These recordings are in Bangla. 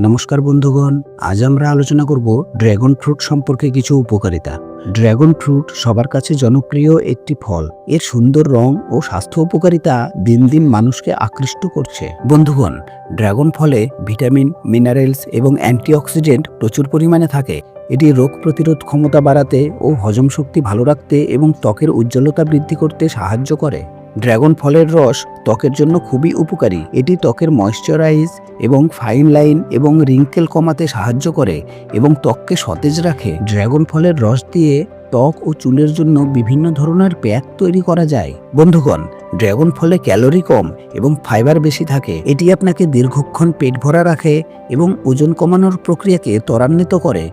নমস্কার বন্ধুগণ, আজ আমরা আলোচনা করব ড্রাগন ফ্রুট সম্পর্কে কিছু উপকারিতা। ড্রাগন ফ্রুট সবার কাছে জনপ্রিয় একটি ফল। এর সুন্দর রং ও স্বাস্থ্য উপকারিতা দিন দিন মানুষকে আকৃষ্ট করছে। বন্ধুগণ, ড্রাগন ফলে ভিটামিন, মিনারেলস এবং অ্যান্টিঅক্সিডেন্ট প্রচুর পরিমাণে থাকে। এটি রোগ প্রতিরোধ ক্ষমতা বাড়াতে ও হজম শক্তি ভালো রাখতে এবং ত্বকের উজ্জ্বলতা বৃদ্ধি করতে সাহায্য করে। ড্রাগন ফলের রস ত্বকের জন্য খুবই উপকারী। এটি ত্বকের ময়শ্চারাইজ এবং ফাইন লাইন এবং রিঙ্কেল কমাতে সাহায্য করে এবং ত্বককে সতেজ রাখে। ড্রাগন ফলের রস দিয়ে ত্বক ও চুলের জন্য বিভিন্ন ধরনের প্যাক তৈরি করা যায়। বন্ধুগণ ড্রাগন ফলে ক্যালোরি কম এবং ফাইবার বেশি থাকে। এটি আপনাকে দীর্ঘক্ষণ পেট ভরা রাখে এবং ওজন কমানোর প্রক্রিয়াকে ত্বরান্বিত করে।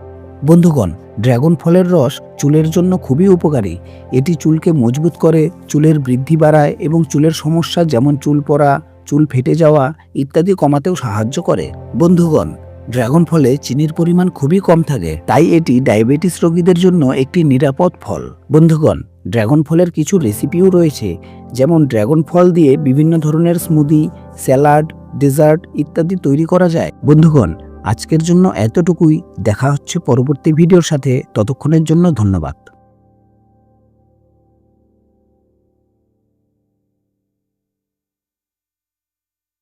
বন্ধুগণ ড্রাগন ফলের রস চুলের জন্য খুবই উপকারী। এটি চুলকে মজবুত করে, চুলের বৃদ্ধি বাড়ায় এবং চুলের সমস্যা যেমন চুল পড়া চুল ফেটে যাওয়া ইত্যাদি কমাতেও সাহায্য করে। বন্ধুগণ, ড্রাগন ফলে চিনির পরিমাণ খুবই কম থাকে, তাই এটি ডায়াবেটিস রোগীদের জন্য একটি নিরাপদ ফল। বন্ধুগণ, ড্রাগন ফলের কিছু রেসিপিও রয়েছে, যেমন ড্রাগন ফল দিয়ে বিভিন্ন ধরনের স্মুদি, স্যালাড, ডেজার্ট ইত্যাদি তৈরি করা যায়। বন্ধুগণ, আজকের জন্য এতটুকুই। দেখা হচ্ছে পরবর্তী ভিডিওর সাথে। ততক্ষণের জন্য ধন্যবাদ।